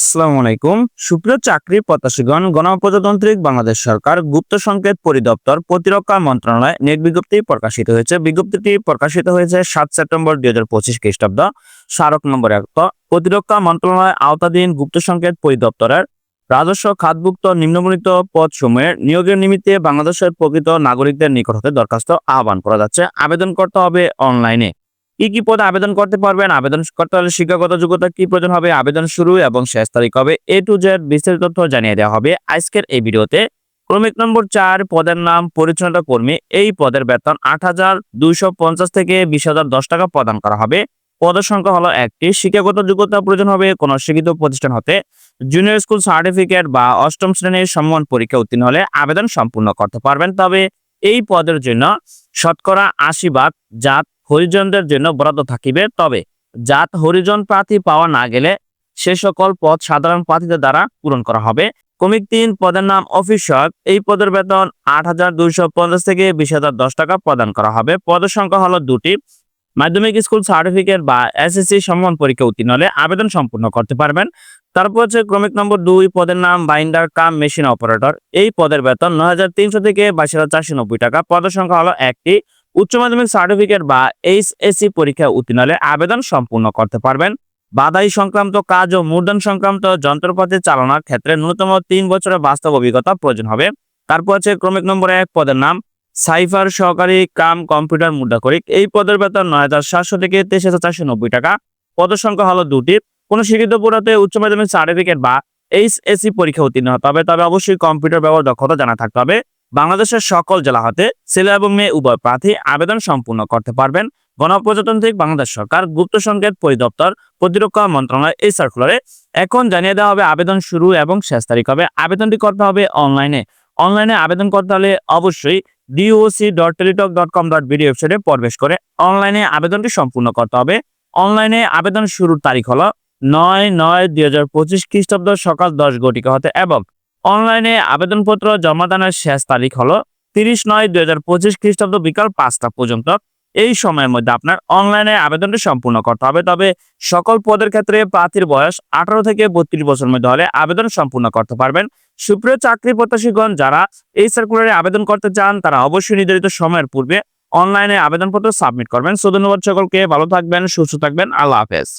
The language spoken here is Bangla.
আসসালামু আলাইকুম। সুপ্রিয় চাকরি প্রত্যাশীগণ গণপ্রজাতান্ত্রিক বাংলাদেশ সরকার গুপ্ত সংকেত পরিদপ্তর প্রতিরক্ষা মন্ত্রণালয় নেট বিজ্ঞপ্তি প্রকাশিত হয়েছে। বিজ্ঞপ্তিটি প্রকাশিত হয়েছে সাত সেপ্টেম্বর দুই হাজার পঁচিশ খ্রিস্টাব্দ। স্মারক নম্বর এক প্রতিরক্ষা মন্ত্রণালয় আওতাধীন গুপ্ত সংকেত পরিদপ্তরের রাজস্ব খাতভুক্ত নিম্নবর্ণিত পদসমূহের নিয়োগের নিমিত্তে বাংলাদেশের প্রকৃত নাগরিকদের নিকট হতে দরখাস্ত আহ্বান করা যাচ্ছে। আবেদন করতে হবে অনলাইনে। কি কি পদে আবেদন করতে পারবেন? আবেদন করতে হলে শিক্ষাগত যোগ্যতা কি প্রয়োজন হবে? আবেদন শুরু এবং শেষ তারিখ হবে এ টু জেড বিস্তারিত তথ্য জানিয়ে দেওয়া হবে আজকের এই ভিডিওতে। ক্রমিক নম্বর চার, পদের নাম, পরিচ্ছন্নতা কর্মী। এই পদের বেতন আট হাজার দুইশো পঞ্চাশ থেকে বিশ হাজার দশ টাকা প্রদান করা হবে। পদের সংখ্যা হলো একটি। শিক্ষাগত যোগ্যতা প্রয়োজন হবে কোনো শিক্ষিত প্রতিষ্ঠান হতে। জুনিয়র স্কুল সার্টিফিকেট বা অষ্টম শ্রেণির সম্মান পরীক্ষা উত্তীর্ণ হলে আবেদন সম্পূর্ণ করতে পারবেন। তবে এই পদের জন্য শতকরা আশি ভাগ জাত হরিজনদের জন্য বরাদ্দ থাকিবে। তবে জাত হরিজন প্রার্থী পাওয়া না গেলে সে সকল পদ সাধারণ প্রার্থীদের দ্বারা পূরণ করা হবে। কমিক তিন পদের নাম অফিস এই পদের বেতন আট হাজার দুইশো পঞ্চাশ থেকে বিশ হাজার দশ টাকা প্রদান করা হবে। পদের সংখ্যা হলো দুটি। মাধ্যমিক স্কুল সার্টিফিকেট বা এসএসসি সম্মান পরীক্ষা উত্তীর্ণ হলে আবেদন সম্পূর্ণ করতে পারবেন। তারপর হচ্ছে ক্রমিক নম্বর দুই পদের নাম বাইন্ডার কাম মেশিন অপারেটর। এই পদের বেতন নয় হাজার তিনশো থেকে বাইশ হাজার চারশো নব্বই টাকা। পদের সংখ্যা হলো একটি। উচ্চ মাধ্যমিক সার্টিফিকেট বা এইচএসসি পরীক্ষা উত্তীর্ণ হলে আবেদন সম্পূর্ণ করতে পারবেন। বাধাই সংক্রান্ত কাজ ও মূলধন সংক্রান্ত যন্ত্রপাতি চালানোর ক্ষেত্রে ন্যূনতম তিন বছরের বাস্তব অভিজ্ঞতা প্রয়োজন হবে। তারপর হচ্ছে ক্রমিক নম্বর এক পদের নাম, সাইফার সহকারী কাম কম্পিউটার মুদ্রাকরিক এই পদের বেতন নয় হাজার সাতশো থেকে তেইশ হাজার চারশো নব্বই টাকা। পদের সংখ্যা হলো দুটি। কোনো শিক্ষিত পুরাতে উচ্চ মাধ্যমিক সার্টিফিকেট বা এইচএসসি পরীক্ষা উত্তীর্ণ হতে হবে, তবে অবশ্যই কম্পিউটার ব্যবহার দক্ষতা জানা থাকতে হবে। বাংলাদেশের সকল জেলা হতে ছেলে এবং মেয়ে উভয় প্রার্থী আবেদন সম্পূর্ণ করতে পারবেন। গণপ্রজাতান্ত্রিক বাংলাদেশ সরকার, গুপ্ত সংকেত পরিদপ্তর, প্রতিরক্ষা মন্ত্রণালয়, এই সার্কুলারে এখন জানিয়ে দেওয়া হবে আবেদন শুরু এবং শেষ তারিখ হবে। আবেদনটি করতে হবে অনলাইনে অনলাইনে আবেদন করতে হলে অবশ্যই DOC dot Teletalk dot com dot BD ওয়েবসাইটে প্রবেশ করে অনলাইনে আবেদনটি সম্পূর্ণ করতে হবে। অনলাইনে আবেদন শুরুর তারিখ হলো নয় নয় দুই হাজার পঁচিশ খ্রিস্টাব্দ সকাল দশ ঘটিকা হতে এবং অনলাইনে আবেদনপত্র জমা দানের শেষ তারিখ হলো তিরিশ নয় দুই হাজার পঁচিশ খ্রিস্টাব্দ বিকাল পাঁচটা পর্যন্ত। এই সময়ের মধ্যে আপনার অনলাইনে আবেদনটি সম্পূর্ণ করতে হবে। তবে সকল পদের ক্ষেত্রে প্রার্থীর বয়স আঠারো থেকে বত্রিশ বছর মধ্যে হলে আবেদন সম্পূর্ণ করতে পারবেন। সুপ্রিয় চাকরি প্রত্যাশীগণ, যারা এই সার্কুলারে আবেদন করতে চান, তারা অবশ্যই নির্ধারিত সময়ের পূর্বে অনলাইনে আবেদনপত্র সাবমিট করবেন। সো ধন্যবাদ সকলকে, ভালো থাকবেন, সুস্থ থাকবেন, আল্লাহ হাফেজ।